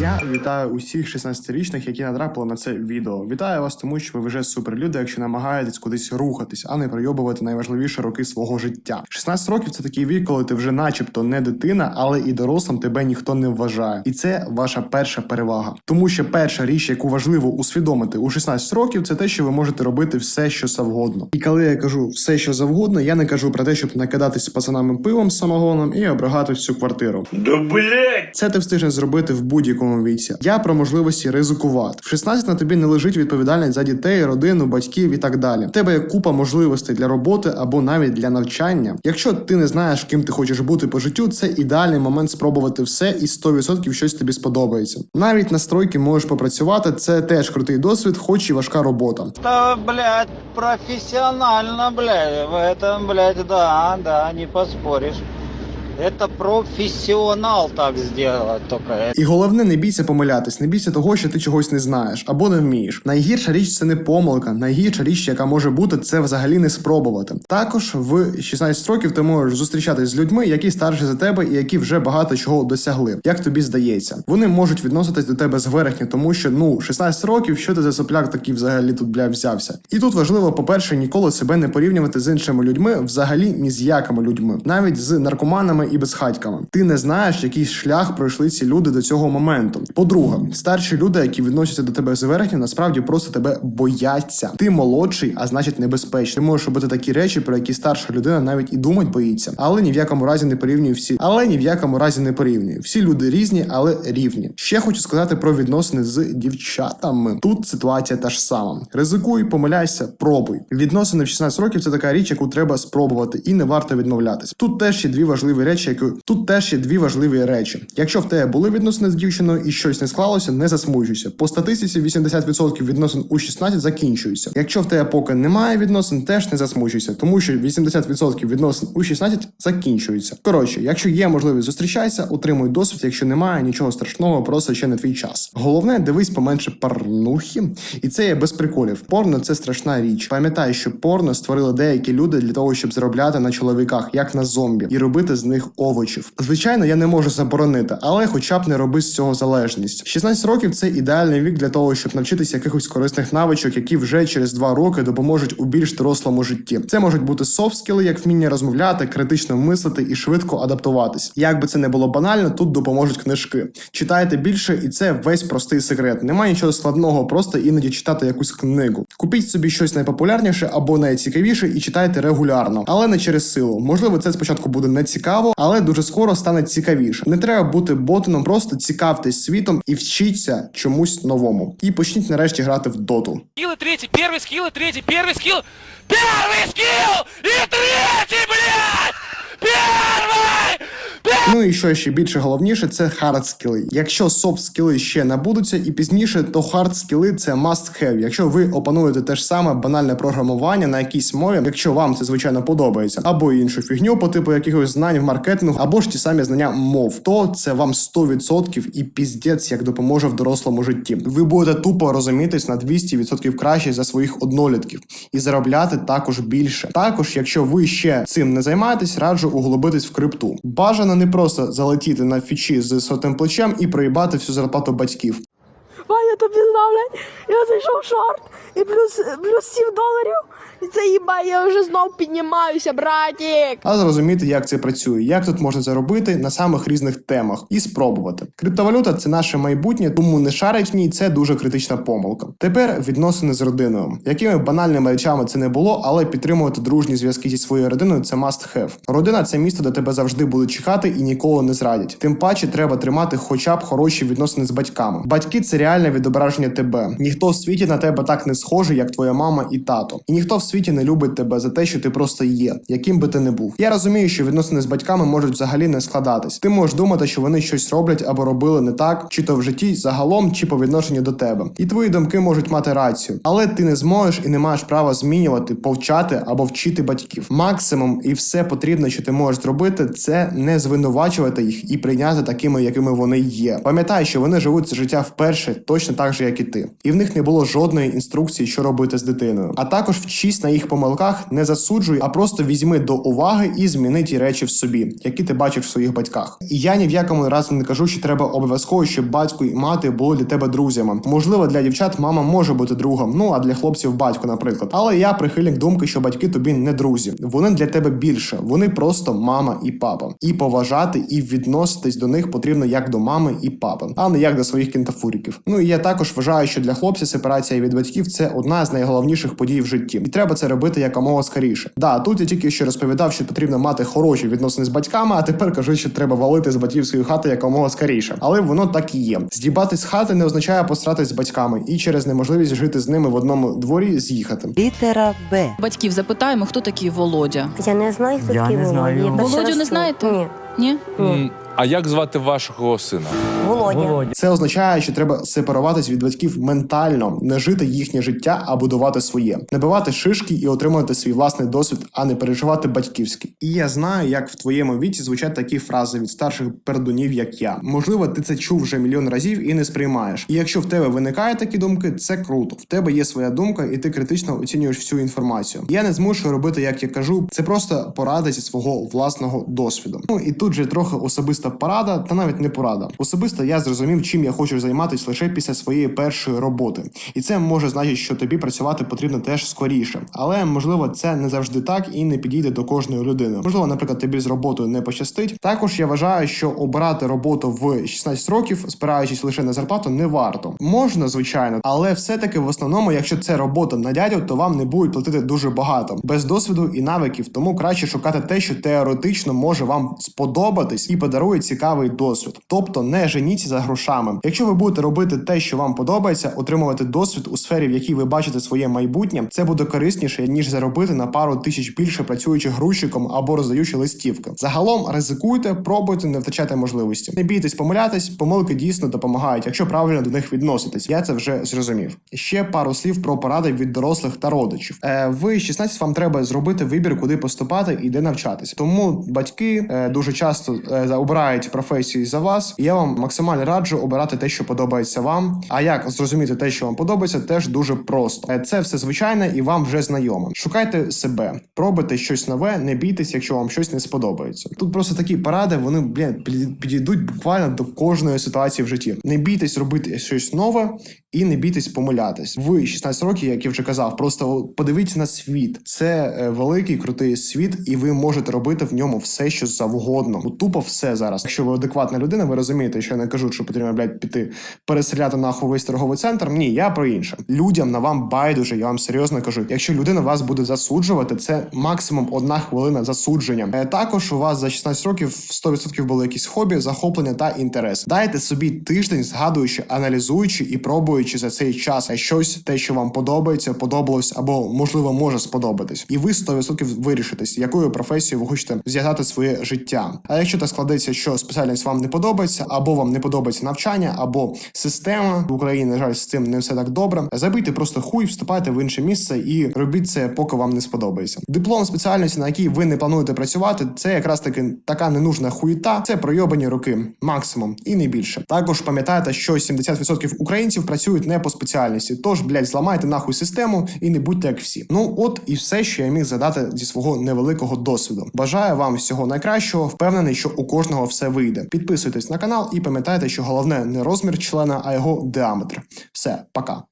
Я вітаю усіх 16-річних, які натрапили на це відео. Вітаю вас, тому що ви вже суперлюди, якщо намагаєтесь кудись рухатись, а не пройобувати найважливіші роки свого життя. 16 років це такий вік, коли ти вже, начебто, не дитина, але і дорослим тебе ніхто не вважає. І це ваша перша перевага. Тому що перша річ, яку важливо усвідомити у 16 років, це те, що ви можете робити все, що завгодно. І коли я кажу все, що завгодно, я не кажу про те, щоб накидатись з пацанами пивом самогоном і обрагати всю квартиру. Да блять! Це ти встигнеш зробити в будь-якому віці. Я про можливості ризикувати. В 16 на тобі не лежить відповідальність за дітей, родину, батьків і так далі. В тебе є купа можливостей для роботи або навіть для навчання. Якщо ти не знаєш, ким ти хочеш бути по життю, це ідеальний момент спробувати все і 100% щось тобі сподобається. Навіть на стройки можеш попрацювати. Це теж крутий досвід, хоч і важка робота. Это, блядь, профессионально, блядь. В этом, блядь, да, да, не поспоришь. Это профессионал так сделать только. І головне, не бійся помилятись, не бійся того, що ти чогось не знаєш або не вмієш. Найгірша річ це не помилка. Найгірша річ, яка може бути, це взагалі не спробувати. Також в 16 років ти можеш зустрічатись з людьми, які старші за тебе і які вже багато чого досягли. Як тобі здається, вони можуть відноситись до тебе зверхньо, тому що ну 16 років, що ти за сопляк такий взагалі тут бля взявся. І тут важливо, по-перше, ніколи себе не порівнювати з іншими людьми, взагалі ні з якими людьми, навіть з наркоманами і безхатьками. Ти не знаєш, який шлях пройшли ці люди до цього моменту. По-друге, старші люди, які відносяться до тебе зверхньо, насправді просто тебе бояться. Ти молодший, а значить небезпечний. Ти можеш робити такі речі, про які старша людина навіть і думать боїться. Але ні в якому разі не порівнюю всі. Але ні в якому разі не порівнюю. Всі люди різні, але рівні. Ще хочу сказати про відносини з дівчатами. Тут ситуація та ж сама. Ризикуй, помиляйся, пробуй. Відносини в 16 років це така річ, яку треба спробувати, і не варто відмовлятись. Тут теж є дві важливі речі, які тут теж є дві важливі речі. Якщо в тебе були відносини з дівчиною і щось не склалося, не засмучуйся. По статистиці 80% відносин у 16 закінчуються. Якщо в тебе поки немає відносин, теж не засмучуйся, тому що 80% відносин у 16 закінчуються. Коротше, якщо є можливість зустрічайся, отримуй досвід. Якщо немає нічого страшного, просто ще не твій час. Головне, дивись поменше порнухи, і це є без приколів. Порно це страшна річ. Пам'ятай, що порно створили деякі люди для того, щоб заробляти на чоловіках, як на зомбі, і робити з них овочів. Звичайно, я не можу заборонити, але хоча б не роби з цього залежність. 16 років це ідеальний вік для того, щоб навчитися якихось корисних навичок, які вже через 2 роки допоможуть у більш дорослому житті. Це можуть бути софт-скіли, як вміння розмовляти, критично мислити і швидко адаптуватись. Як би це не було банально, тут допоможуть книжки. Читайте більше, і це весь простий секрет. Немає нічого складного, просто іноді читати якусь книгу. Купіть собі щось найпопулярніше або найцікавіше і читайте регулярно, але не через силу. Можливо, це спочатку буде не цікаво, але дуже скоро стане цікавіше. Не треба бути ботаном, просто цікавтесь світом і вчіться чомусь новому. І почніть нарешті грати в доту. Скилл и третий, первый скилл и третий, первый скилл, первый Ну і що ще більше головніше, це хард скіли. Якщо софт скіли ще набудуться і пізніше, то хард скіли це must have. Якщо ви опануєте те ж саме банальне програмування на якійсь мові, якщо вам це звичайно подобається, або іншу фігню по типу якихось знань в маркетингу, або ж ті самі знання мов, то це вам 100% і піздець як допоможе в дорослому житті. Ви будете тупо розумітись на 200% краще за своїх однолітків і заробляти також більше. Також, якщо ви ще цим не займаєтесь, раджу углубитись в крипту. Бажано не просто залетіти на фічі з сотим плечем і проїбати всю зарплату батьків. Тобі знав, я зайшов шорт і плюс, плюс 7 доларів. І це їба, я вже знов піднімаюся, братік. а зрозуміти, як це працює, як тут можна заробити на самих різних темах і спробувати. Криптовалюта це наше майбутнє, тому не шарить це дуже критична помилка. Тепер відносини з родиною. Якими банальними речами це не було, але підтримувати дружні зв'язки зі своєю родиною це must have. Родина це місто, де тебе завжди будуть чекати і ніколи не зрадять. Тим паче треба тримати хоча б хороші відносини з батьками. Батьки це реальна реальне відображення тебе. Ніхто в світі на тебе так не схожий, як твоя мама і тато. І ніхто в світі не любить тебе за те, що ти просто є, яким би ти не був. Я розумію, що відносини з батьками можуть взагалі не складатись. Ти можеш думати, що вони щось роблять або робили не так, чи то в житті загалом, чи по відношенню до тебе. І твої думки можуть мати рацію, але ти не зможеш і не маєш права змінювати, повчати або вчити батьків. Максимум і все потрібне, що ти можеш зробити, це не звинувачувати їх і прийняти такими, якими вони є. Пам'ятай, що вони живуть це життя вперше, точно так же, як і ти. І в них не було жодної інструкції, що робити з дитиною. А також вчись на їх помилках, не засуджуй, а просто візьми до уваги і зміни ті речі в собі, які ти бачиш в своїх батьках. І я ні в якому разі не кажу, що треба обов'язково, щоб батько і мати були для тебе друзями. Можливо, для дівчат мама може бути другом, ну а для хлопців батько, наприклад. Але я прихильник думки, що батьки тобі не друзі. Вони для тебе більше. Вони просто мама і папа. І поважати, і відноситись до них потрібно як до мами і папи, а не як до своїх кінтафуріків. Ну і я також вважаю, що для хлопця сепарація від батьків це одна з найголовніших подій в житті, і треба це робити якомога скоріше. Да, тут я тільки що розповідав, що потрібно мати хороші відносини з батьками, а тепер кажу, що треба валити з батьківської хати якомога скоріше. Але воно так і є. Здібатись з хати не означає посратись з батьками і через неможливість жити з ними в одному дворі з'їхати. Літера Б. Батьків запитаємо, хто такий Володя. Я не знаю, хто Я такий не Володя. знаю. Я перший Володю не знаєте? Ні. Ні? Ні. М, А як звати вашого сина? Володя. Володя. Це означає, що треба сепаруватись від батьків ментально, не жити їхнє життя, а будувати своє, не бивати шишки і отримувати свій власний досвід, а не переживати батьківський. І я знаю, як в твоєму віці звучать такі фрази від старших пердунів, як я. Можливо, ти це чув вже мільйон разів і не сприймаєш. І якщо в тебе виникають такі думки, це круто. В тебе є своя думка, і ти критично оцінюєш всю інформацію. Я не змушую робити, як я кажу. Це просто порада зі свого власного досвіду. Ну і тут же трохи особиста порада, та навіть не порада. Особисто я зрозумів, чим я хочу займатися лише після своєї першої роботи, і це може значити, що тобі працювати потрібно теж скоріше. Але можливо, це не завжди так і не підійде до кожної людини. Можливо, наприклад, тобі з роботою не пощастить. Також я вважаю, що обирати роботу в 16 років, спираючись лише на зарплату, не варто. Можна, звичайно, але все-таки в основному, якщо це робота на дядю, то вам не будуть платити дуже багато, без досвіду і навиків. Тому краще шукати те, що теоретично може вам сподобатись і подарує цікавий досвід. Тобто не женіться за грошами. Якщо ви будете робити те, що вам подобається, отримувати досвід у сфері, в якій ви бачите своє майбутнє, це буде корисніше ніж заробити на пару тисяч більше працюючи грузчиком або роздаючи листівки. Загалом ризикуйте, пробуйте, не втрачайте можливості. Не бійтесь помилятись, помилки дійсно допомагають, якщо правильно до них відноситись. Я це вже зрозумів. Ще пару слів про поради від дорослих та родичів. Е, ви 16 вам треба зробити вибір, куди поступати і де навчатися. Тому батьки е, дуже часто е, обирають професії за вас. Я вам максимально раджу обирати те, що подобається вам. А як зрозуміти те, що вам подобається, теж дуже просто. Е, Це все звичайне і вам вже знайоме. Шукайте себе, пробуйте щось нове, не бійтесь, якщо вам щось не сподобається. Тут просто такі поради, вони блін, під- підійдуть буквально до кожної ситуації в житті. Не бійтесь робити щось нове і не бійтесь помилятись. Ви 16 років, як я вже казав, просто подивіться на світ. Це е, великий крутий світ, і ви можете робити в ньому все, що завгодно. Тупо все зараз. Якщо ви адекватна людина, ви розумієте, що я не кажу, що потрібно блядь, піти переселяти нахуй весь торговий центр. Ні, я про інше. Людям на вам байдуже. Я вам серйозно кажу. Якщо людина вас буде засуджувати, це максимум одна хвилина засудження. Е, Також у вас за 16 років 100% були якісь хобі, захоплення та інтерес. Дайте собі тиждень, згадуючи, аналізуючи і пробуючи за цей час щось, те, що вам подобається, подобалось або можливо може сподобатись, і ви 100% вирішитесь, якою професією ви хочете зв'язати своє життя. А якщо так складеться, що спеціальність вам не подобається, або вам не подобається навчання, або система в Україні, на жаль, з цим не все так добре. Забийте просто хуй, вступайте в інше місце і робіть це, поки вам не сподобається. Диплом спеціальності, на якій ви не плануєте працювати, це якраз таки така ненужна хуїта, це пройобані роки, максимум і не більше. Також пам'ятайте, що 70% українців працюють не по спеціальності. Тож, блядь, зламайте нахуй систему і не будьте як всі. Ну от і все, що я міг задати зі свого невеликого досвіду. Бажаю вам всього найкращого. Впевнений, що у кожного все вийде. Підписуйтесь на канал і пам'ятайте, що головне не розмір члена, а його діаметр. Все, пока.